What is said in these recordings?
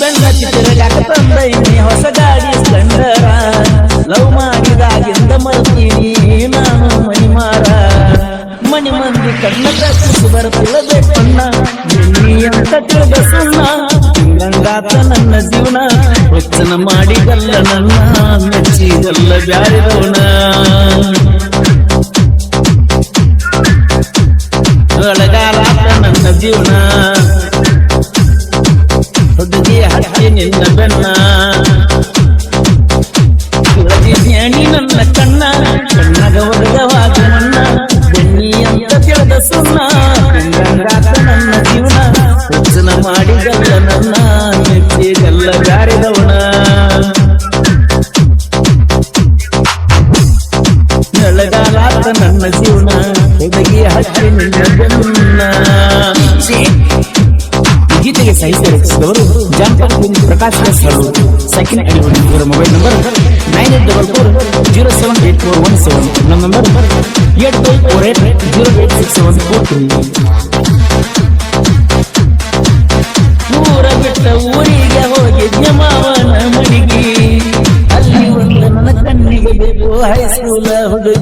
ಬೆಣ್ಣ ಚಿತ್ರಗಾಕ ತಂದೈನಿ ಹೊಸ ಗಾಡಿ ಸ್ಪೆಂಡರ ಲವ್ ಮಾಡಿದಾಗಿಂದ ಮರ್ತೀನಿ ನಾನು ಮಣಿಮಾರ ಮನಿ ಮಂದಿ ಕಣ್ಣ ತಪ್ಪಿಸಿ ಬರ್ತಿಲ್ಲ ಬೇಕಣ್ಣ ಎಲ್ಲಿ ಅಂತ ತಿಳಿದ ಸುಣ್ಣ ಹಿಂಗಂಗಾತ ನನ್ನ ಜೀವನ ವಚನ ಮಾಡಿದಲ್ಲ ನನ್ನ ಮೆಚ್ಚಿದಲ್ಲ ಬ್ಯಾರಿದವನ ಒಳಗಾಲಾತ ನನ್ನ ಜೀವನ ಮಾಡಿದಲ್ಲ ನನ್ನ ಮೆಚ್ಚಿದಲ್ಲ ಬ್ಯಾರಿದವನ ಬೆಳಗಾಲಾತ ನನ್ನ ಜೀವನ ಹುಡುಗಿ ಹಚ್ಚಿ ನಿನ್ನ ಬೆನ್ನ ಗೀತೆಗೆ ಸಾಹಿತ್ಯ ರಚಿಸಿದವರು ಜಾನಪದ ಗುರು ಪ್ರಕಾಶ್ ಎಸ್ ಅವರು ಸೆಕೆಂಡ್ ಅಡಿವನ್ ಇವರ mobile number nine eight double four zero seven eight four one seven ನಮ್ಮ number eight five four eight zero eight six seven four three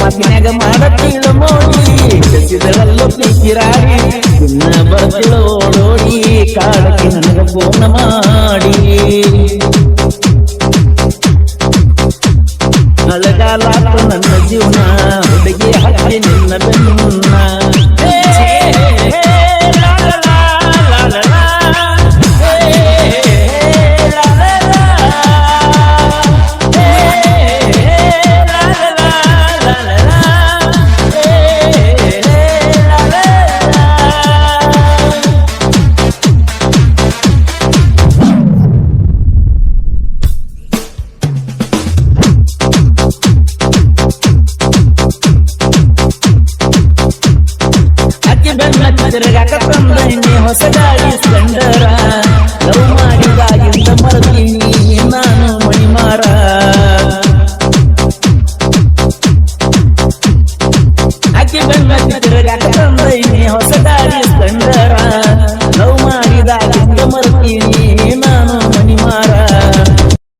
ಮಾತಿನಾಗ ಮಾಡತ್ತಿಲ್ಲ ಮೋಡಿ. ಕಸಿದಳಲ್ಲ ಪಿಕ್ಕಿರಾಡಿ ಇನ್ನ ಬರ್ತಿಳ ಓಡೋಡಿ ಕಾಡಕ್ಕೆ ನನಗ ಫೋನ ಮಾಡಿ. ಬೆನ್ನ ಕದರಗಾಕ ತಂದೈನಿ ಹೊಸ ಗಾಡಿ ಸ್ಪೆಂಡರ ಲವ್ ಮಾಡಿದಾಗಿಂದ ಮರದೀನಿ ನಾನು ಮಣಿಮಾರ. ಅಕ್ಕಿ ಬೆನ್ನ ಕದರಗಾಕ ತಂದೈನಿ